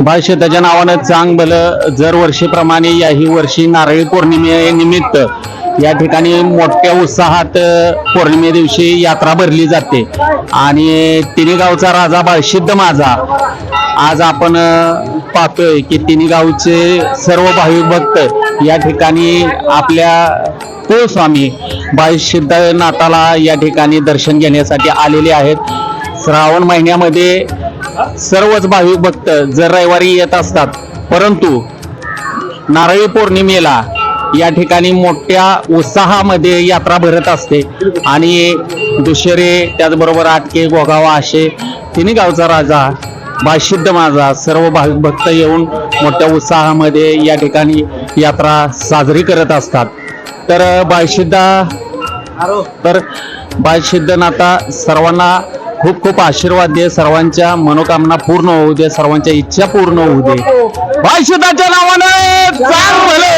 भाईशेताच्या नावानं चांग भलं जर वर्षीप्रमाणे याही वर्षी नारळी पौर्णिमेनिमित्त या ठिकाणी मोठ्या उत्साहात पौर्णिमे दिवशी यात्रा भरली जाते. आणि तिन्ही गावचा राजा बाळशिद्ध माझा आज आपण पाहतोय की तिन्ही गावचे सर्व भाविक भक्त या ठिकाणी आपल्या कुळस्वामी बाळशिद्ध नाथाला या ठिकाणी दर्शन घेण्यासाठी आलेले आहेत. श्रावण महिन्यामध्ये सर्वच भाविक भक्त जर रविवारी येत असतात परंतु नारळी पौर्णिमेला या ठिकाणी मोठ्या उत्साहामध्ये यात्रा भरत असते. आणि दुशरे त्याचबरोबर आटके गोगावा असे तिन्ही गावचा राजा बाशिद्ध माझा सर्व भाविक भक्त येऊन मोठ्या उत्साहामध्ये या ठिकाणी यात्रा साजरी करत असतात. तर बाळशिद्धा तर बाळसिद्धनाथा सर्वांना खूप खूप आशीर्वाद दे. सर्वांच्या मनोकामना पूर्ण होऊ दे. सर्वांच्या इच्छा पूर्ण होऊ दे. बाळसिद्धाच्या नावानं चांग भले.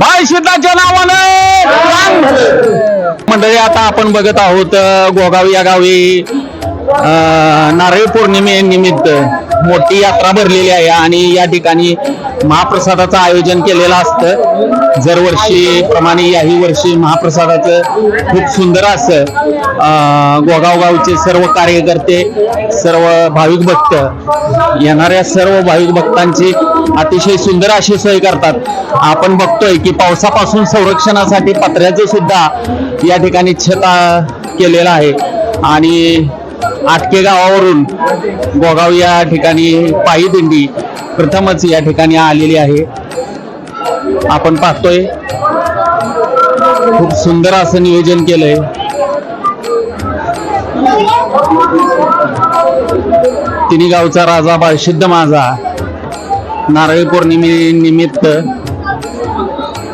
बाळसिद्धाच्या नावानं मंडळी आता आपण बघत आहोत गोगावी गोगाव या गावी नारळी पौर्णिमे निमित्त. मोठी यात्रा भरलेली आहे आणि या ठिकाणी महाप्रसादाचं आयोजन केलेलं असतं. दरवर्षी प्रमाणे याही वर्षी महाप्रसादाचं खूप सुंदर असं गोगाव गावचे सर्व कार्यकर्ते सर्व भाविक भक्त येणाऱ्या सर्व भाविक भक्तांची अतिशय सुंदर अशी सोय करतात. आपण बघतोय की पावसापासून संरक्षणासाठी पत्र्याचं सुद्धा या ठिकाणी छता केलेलं आहे. आणि आटके गावावरून गोगाव या ठिकाणी पायी दिंडी प्रथमच या ठिकाणी आलेली आहे. आपण पाहतोय खूप सुंदर असं नियोजन केलंय. तिन्ही गावचा राजा बाळशिद्ध माझा. नारळी पौर्णिमे निमित्त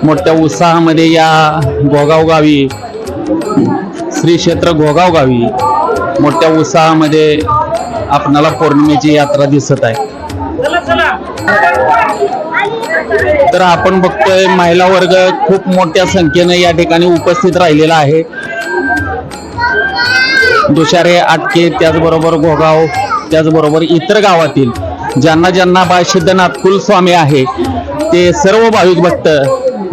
मोठ्या उत्साहामध्ये या गोगाव गावी श्री क्षेत्र गोगाव गावी मोठ्या उत्साहामध्ये आपणाला पौर्णिमेची यात्रा दिसत आहे. तर आपण बघतोय महिला वर्ग खूप मोठ्या संख्येने या ठिकाणी उपस्थित राहिलेला आहे. दुशारे आटके त्याचबरोबर घोगाव त्याचबरोबर इतर गावातील ज्यांना ज्यांना बाळसिद्धनाथ कुलस्वामी आहे ते सर्व भाविक भक्त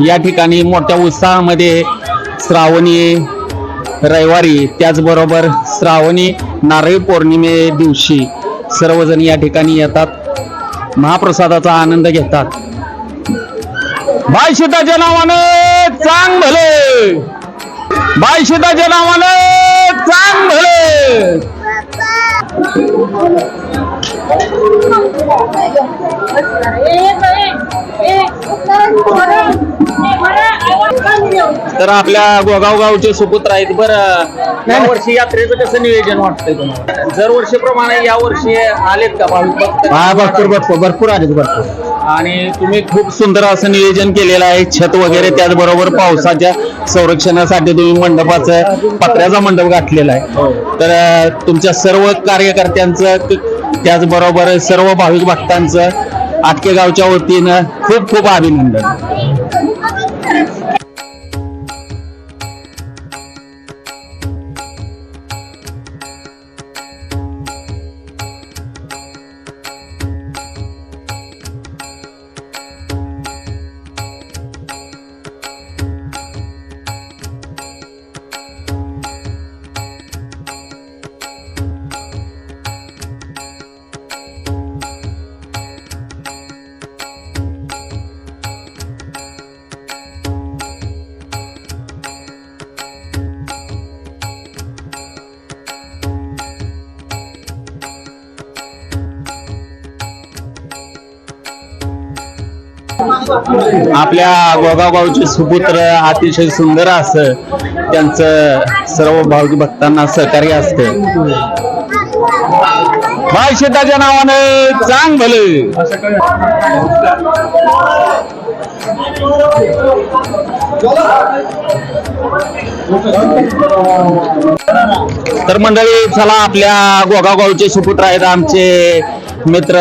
या ठिकाणी मोठ्या उत्साहामध्ये श्रावणी रविवारी त्याचबरोबर श्रावणी नारळी पौर्णिमे दिवशी सर्वजण या ठिकाणी येतात महाप्रसादाचा आनंद घेतात बायशिताच्या नावाने चांग भले बायशिताच्या नावाने चांग भले तर आपल्या गोगाव गावचे सुपुत्र आहेत. बरं या वर्षी यात्रेचं कसं नियोजन वाटतंय तुम्हाला? दरवर्षीप्रमाणे या वर्षी आलेत का भाविक भक्त? हा भरपूर भरपूर भरपूर आले भरपूर. आणि तुम्ही खूप सुंदर असं नियोजन केलेलं आहे. छत वगैरे त्याचबरोबर पावसाच्या संरक्षणासाठी तुम्ही मंडपाचं पत्र्याचा मंडप घातलेला आहे. तर अं, तुमच्या सर्व कार्यकर्त्यांचं क- त्याचबरोबर सर्व भाविक भक्तांचं आटके गावच्या वतीनं खूप खूप अभिनंदन. आपल्या गोगावगावचे सुपुत्र अतिशय सुंदर असं त्यांचं सर्व भाविक भक्तांना सहकार्य असत. बाय शेताच्या नावानं चांग भले. तर मंडळी चला आपल्या गोगावगावचे सुपुत्र आहेत आमचे मित्र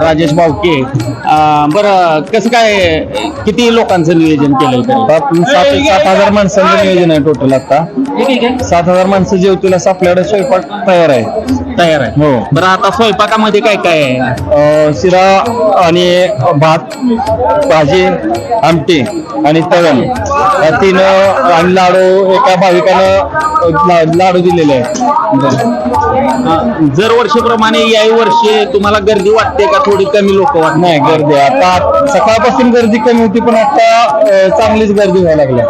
राजेश भावके अं, बरं कसं काय किती लोकांचं नियोजन केलं सात सात हजार माणसांचं नियोजन आहे टोटल आता. सात हजार माणसं जेवतील असं आपल्याकडे स्वयंपाक तयार आहे. तयार आहे. हो. बरं आता स्वयंपाकामध्ये काय काय आहे? अं, शिरा आणि भात भाजी आमटी आणि तळण या तीन आणि लाडू एका भाविकानं ला- लाडू दिलेले आहे अं, जर वर्षीप्रमाणे याही वर्षी तुम्हाला गर्दी वाटते का? थोडी कमी लोक वाटत नाही गर्दी. आता सकाळपासून गर्दी कमी होती पण आता अं, चांगलीच गर्दी व्हायला लागली.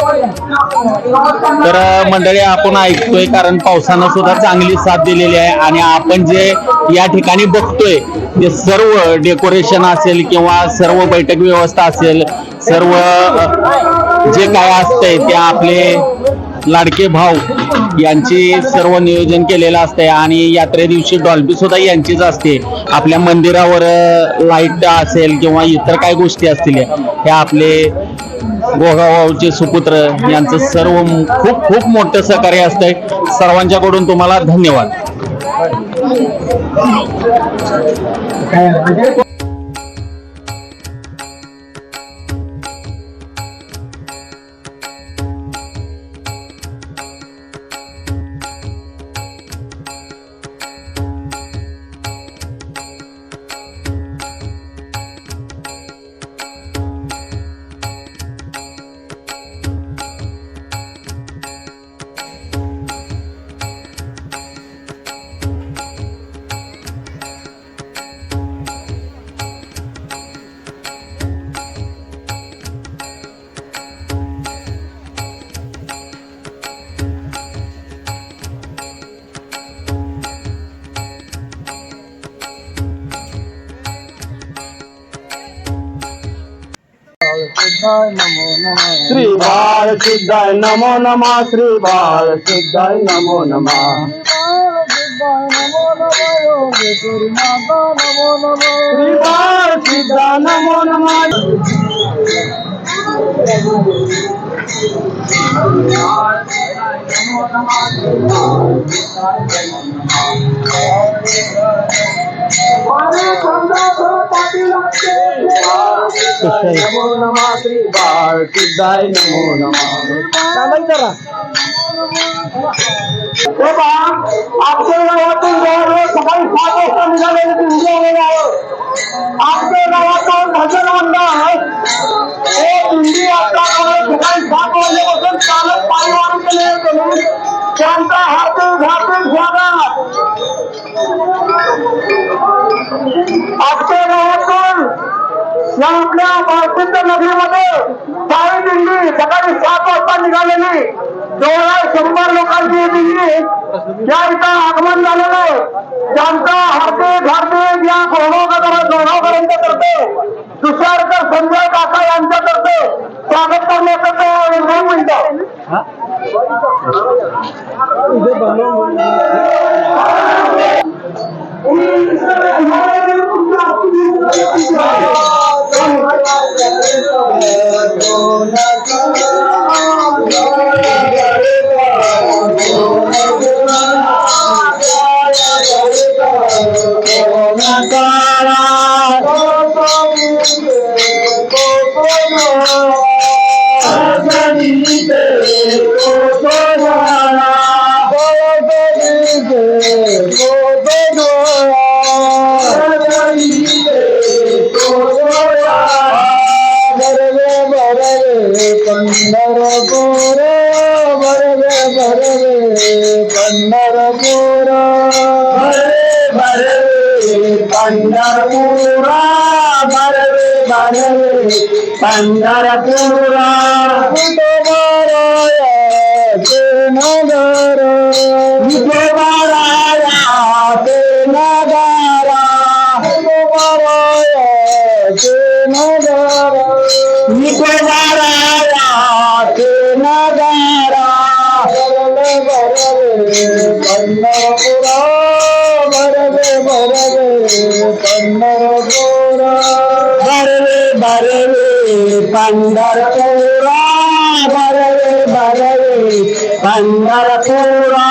तर अं, मंडळी आपण ऐकतोय कारण पावसानं सुद्धा चांगली साथ दिलेली आहे. आणि आपण जे या ठिकाणी बघतोय ते सर्व डेकोरेशन असेल किंवा सर्व बैठक व्यवस्था असेल सर्व अं, जे काय असतंय ते आपले लाडके भाऊ यांची सर्व नियोजन केलेलं असतंय आणि यात्रे दिवशी डॉल्बी सुद्धा यांचीच असते. आपल्या मंदिरावर लाइट असेल किंवा इतर काय गोष्टी असतील हे आपले गोगाभाऊचे सुपुत्र यांचं सर्व खूप खूप मोठं सहकार्य असतंय. सर्वांच्याकडून तुम्हाला धन्यवाद. श्री बाळ सिद्धाय नमो नमः श्री बाळ सिद्धाय नमो नमः. श्री बाळ सिद्धा नमो. नमः नमो नमः. श्री बाळ सिद्धाय नमो नमः तेव्हा आपल्या गावातून जवळजवळ सकाळी सात वाजता निघालेले दिंडी आलेले आहे गावातून भजन मंडळ हे दिंडी आता सकाळी सात वाजल्यापासून चालत पायी वाढून गेले. त्यांचा हार्दिक हार्दिक स्वागत आजच्या गावातून या आपल्या प्रसिद्ध नगरीमध्ये साई दिंडी सकाळी सात वाजता निघालेली जवळ शंभर लोकांची ही दिंडी. या इथं आगमन झालेलं आहे. ज्यांचा हार्दिक हार्दिक या गोगावकर गोगावकरांच्या करते. तुषारकर संजय काका यांच्या करते स्वागत करण्याचं दोन म्हणतात पंढरपूर ಪಂದರಪುರಾ ವಿಜಯರಾಯ ನಗರ ವಿಜಯರಾಯ ನಗರ ವಿಜಯರಾಯ ನಗರ ವಿಜಯರಾಯ ನಗರ ಪಂದರಪುರಾ ಬರದೆ ಬರದೆ ಪಂದರಪುರ ಬರದೆ ಬರದೆ बरवे पंढरपुरा बरवे बरवे पंढरपुरा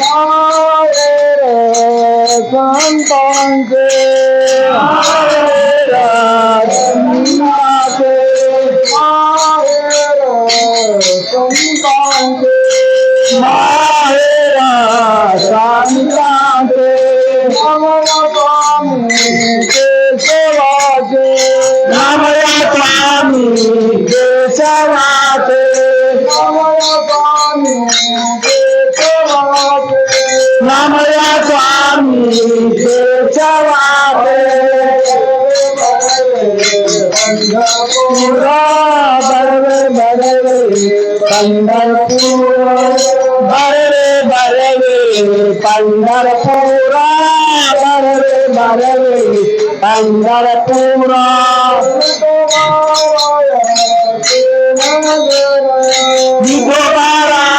बरवे बरवे पंढरपुरा बरवे बरवे নাময়া স্বামী চলাবে বরবে বরবে পন্ডরপুর বরবে বরবে পন্ডরপুর বরবে বরবে পন্ডরপুর বিধবারা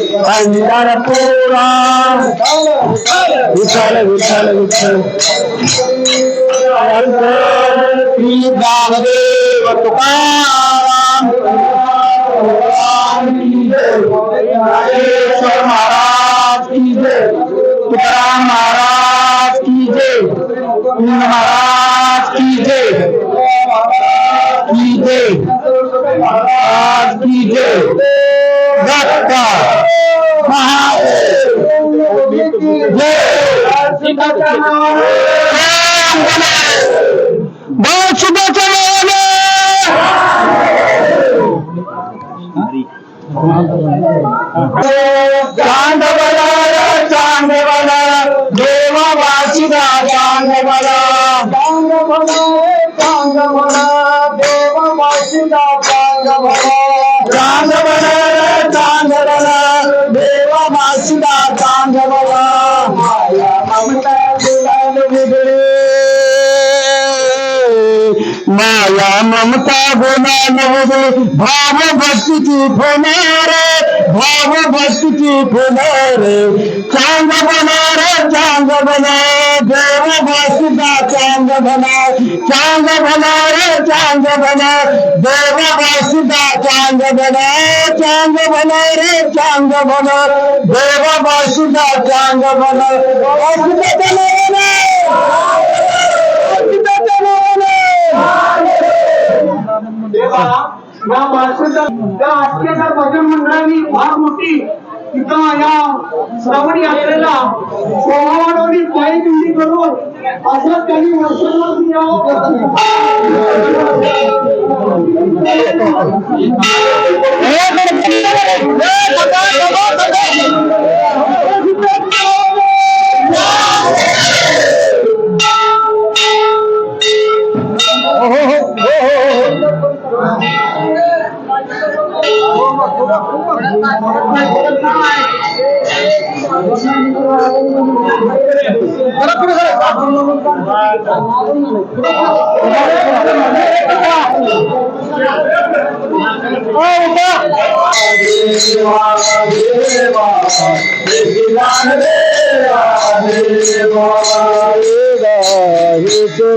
पंढरपूरा बरवे बरवे बरवे बरवे पंढरपूरा बरवे बरवे पंढरपूरा विठ्ठल विठ्ठल विठ्ठल तुकाराम महाराज की जय। तुकाराम महाराज की जय महाराज की जय की जय। महाराज की जय दत्त महादेव जय चांद बला चांद बला देवा वासिदा चांद माया ममता गुलाल बिगडे. माया ममता गुलाल बिगडे. भाव भक्तीची फुलार भाव भक्तीची फुलार. चांग बना चांग बना देव वासिदा चांद बना चांद बना रे चांद बना देव वासिदा चांद बना चांद बना रे चांद बना देव वासिदा चांद बना वासिदा चला वासिदा चला देवा या माणसाच्या आजच्या भजन मंडळाने फार मोठी तिथं या श्रावण यात्रेला सोमवारी पायी दिंडी करून असं त्यांनी वर्षभर यावं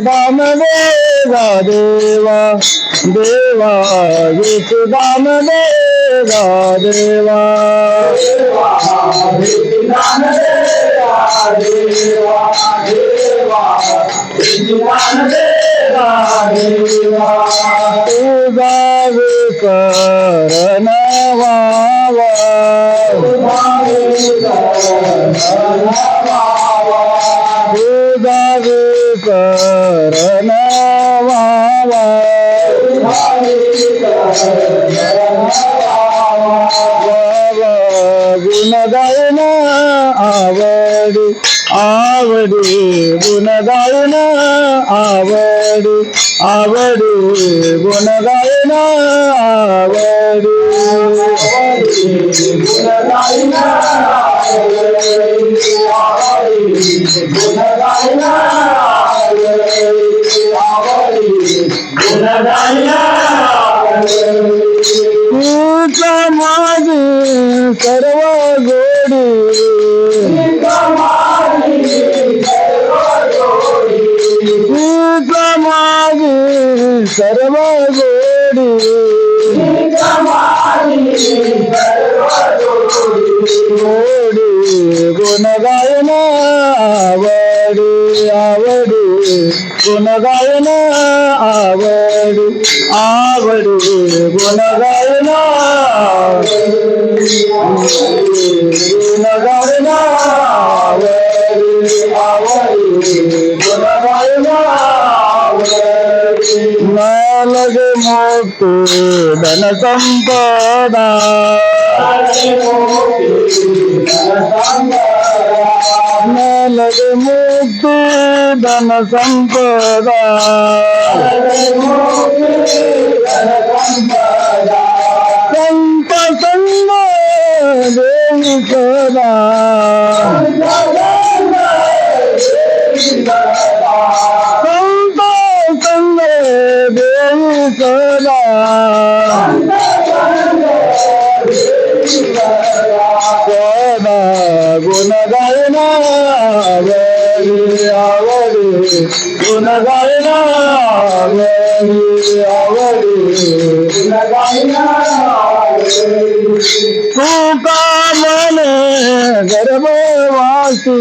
दाम देवा देवा देवा दाम देवा देवा. गावे विकरण वावा. ఆవడు గుణగాయన ఆవడు ఆవడు గుణగాయన ఆవడు గుణగాయన సర్వగోడు சரவாதோடி ஓடி குணகாயனாவடி ஆவடி குணகாயனாவடி ஆவடி குணகாயனா குணகாயனாவடி ஆ మూర్తి ధన సంపద. నలది ధన సంపద. సంపద దేవి కదా ತೂಕ ಮನೆ ಗರ್ಭವಾಸಿ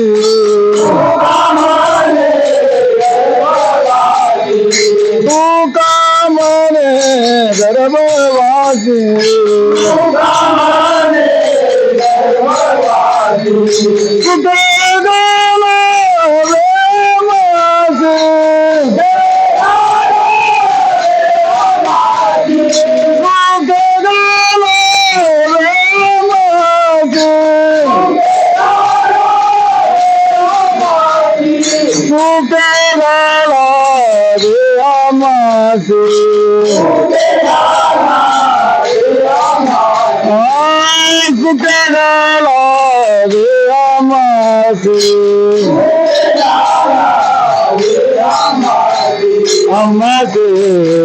అమ్మకు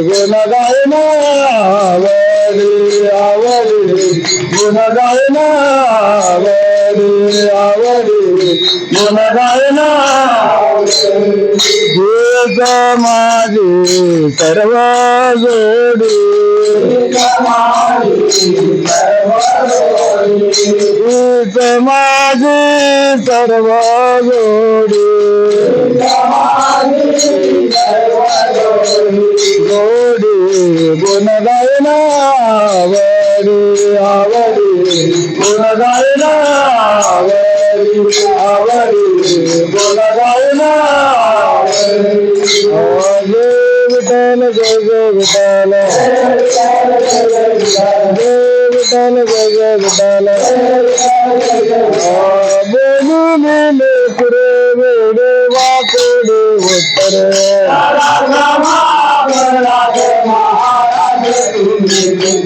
గుణదైన అవడి అవడి గుణదైన అవడి అవడి గుణదైన జీతమాది సర్వాజోడి సర్వాజోడి சமாதி தரவாகோடு கோடி குணதாயனாவடி அவடி குணதாயனாவடி அவடி குணதாயனாவடி விட்டால ஜெய விட்டால. आवडी आवडी गुण गायन आवडी आवडी गुण गायन जय विठ्ठल जय जय विठ्ठल जय विठ्ठल जय जय विठ्ठल बोलून पुरे वेडे वाकडे उत्तर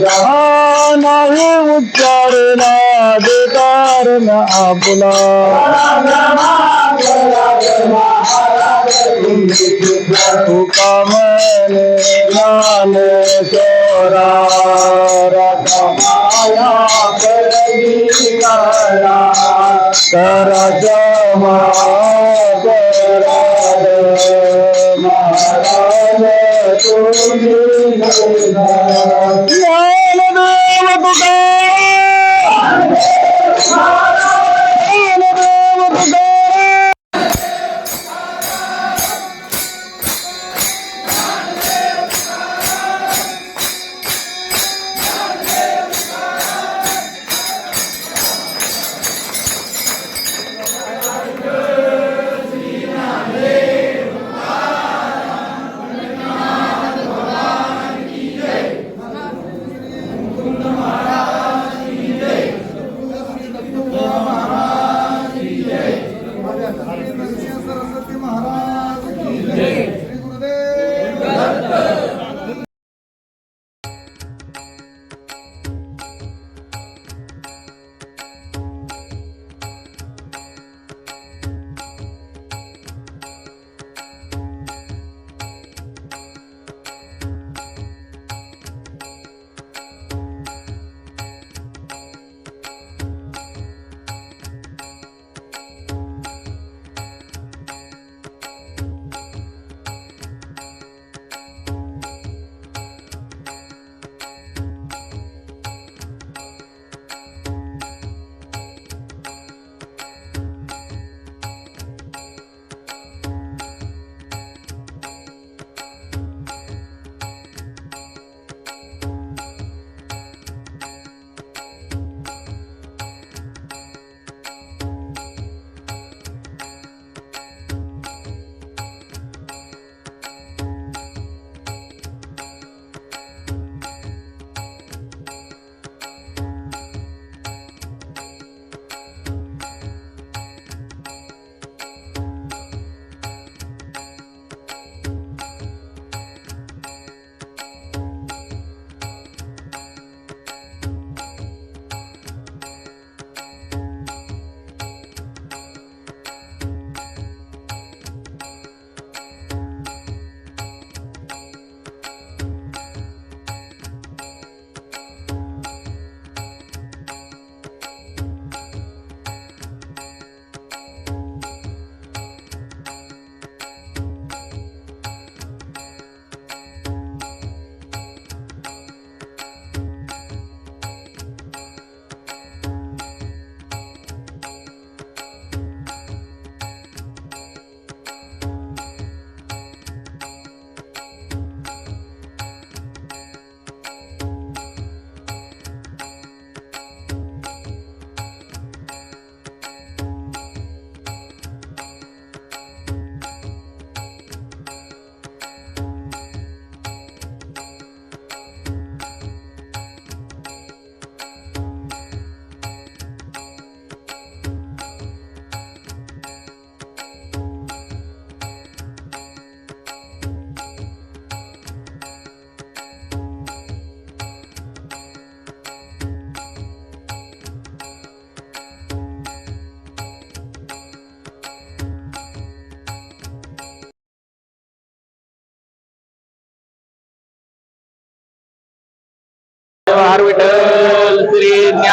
हा नाही उच्चार ना बेकार ना आपला तुका मने नाने सोरा रता माया करगी करा करा जमा करा महाराज तुम्ही ज्ञानदेव तुका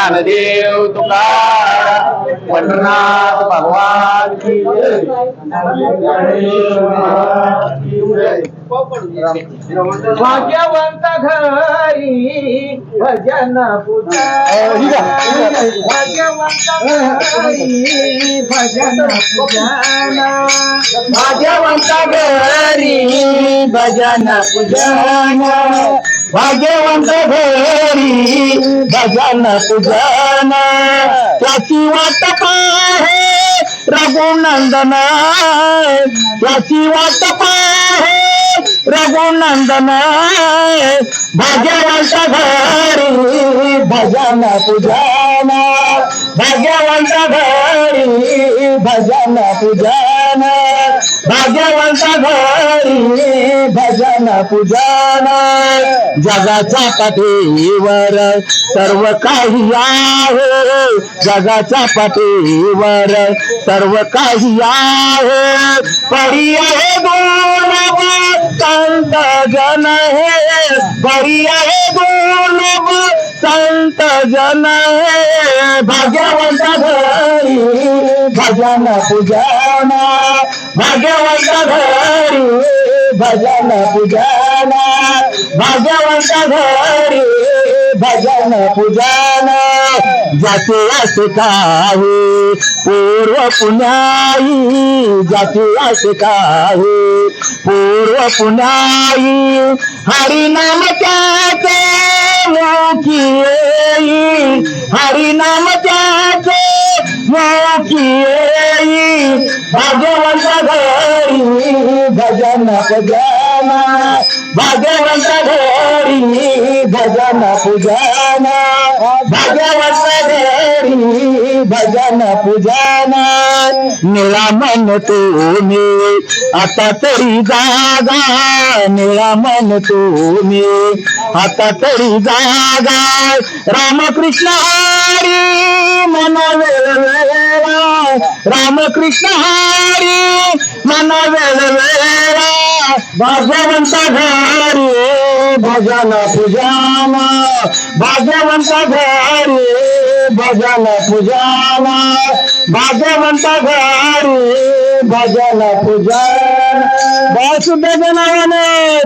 ज्ञानदेव तुकाराम पंढरनाथ भगवान की जय. भाग्यवंत घरी भजन पूजा भाग्यवंत घरी भजन पूजन भाग्यवंत घरी भजन पूजन भाग्यवंत घरी भजन पूजन त्याची वाट पाहे रघुनंदन याची वाट पाहे. रघुनंदन भाग्यवंत घरी भजन पूजन भाग्यवंत घरी भजन पूजन. भाग्यवंत घरी भजन पूजन. जगाच्या पाठीवर सर्व काही आहे. जगाच्या पाठीवर सर्व काही आहे. परी आहे दुर्लभ संत जन हे. परी आहे दुर्लभ संत जन हे भाग्यवंत घरी भजन पूजन भाग्यवंत घरी भजन पूजन भाग्यवंत घरी भजन पूजन. जाते असे पूर्व पुण्याई जाते असे पूर्व पुण्याई हरिनाम त्याचे मोकी येई हरिनाम त्याचे. मोकी येई भाग्यवंत घरी भजन पूजन भाग्यवंत घरी भजन पूजन भाग्यवंत भजन पुजामा निळा मन तुम्ही आता तरी जागा निळामन तुम्ही आता तरी जागा रामकृष्ण हरी मन वेळा रामकृष्ण हरी मन वेळा भाग्यवंत घरी भजन पूजन. भाग्यवंत घरी भजन पूजन भाग्यवंत घरी भजन पूजन. वासुदेव नावाने